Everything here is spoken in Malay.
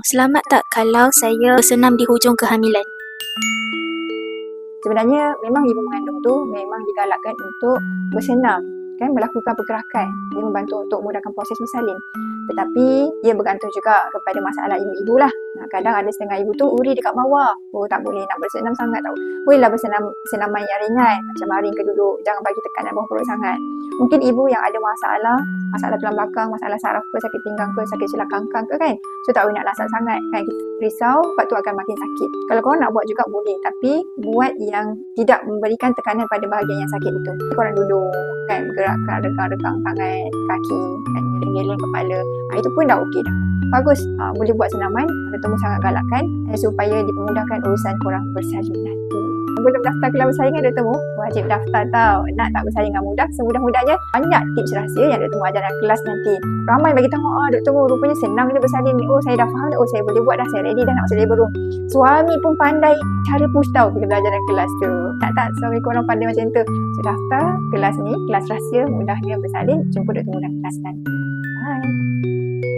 Selamat tak kalau saya bersenam di hujung kehamilan? Sebenarnya memang ibu mengandung tu memang digalakkan untuk bersenam kan? Melakukan pergerakan. Dia membantu untuk memudahkan proses bersalin. Tetapi ia bergantung juga kepada masalah ibu-ibu lah nah, kadang ada setengah ibu tu uri dekat bawah. Oh tak boleh nak bersenam sangat tau. Bolehlah bersenam senaman yang ringan macam baring ke duduk. Jangan bagi tekanan bawah perut sangat. Mungkin ibu yang ada masalah masalah tulang belakang masalah saraf ke sakit pinggang ke sakit silang kangkang ke kan? So tak boleh nak lasak sangat. Kan kita risau lepas tu akan makin sakit. Kalau korang nak buat juga boleh. Tapi buat yang tidak memberikan tekanan pada bahagian yang sakit itu. Korang duduk kan bergerakkan regang-regang tangan kaki kan geleng-geleng kepala. Ha, itu pun dah okey dah bagus ha, boleh buat senaman Dr. Mu sangat galakkan eh, supaya dipermudahkan urusan korang bersalin nanti belum daftar kelas bersaing kan Dr. Mu wajib daftar tau nak tak bersaing dengan mudah semudah-mudahnya banyak tips rahsia yang Dr. Mu ajar dalam kelas nanti ramai bagi tahu ah. Mu rupanya senang je bersalin ni oh saya dah faham oh saya boleh buat dah saya ready dah nak masuk room suami pun pandai cara push tau bila belajar dalam kelas tu tak tak suami korang pandai macam tu so daftar kelas ni kelas rahsia mudahnya bersalin jumpa. Mu dalam kelas nanti bye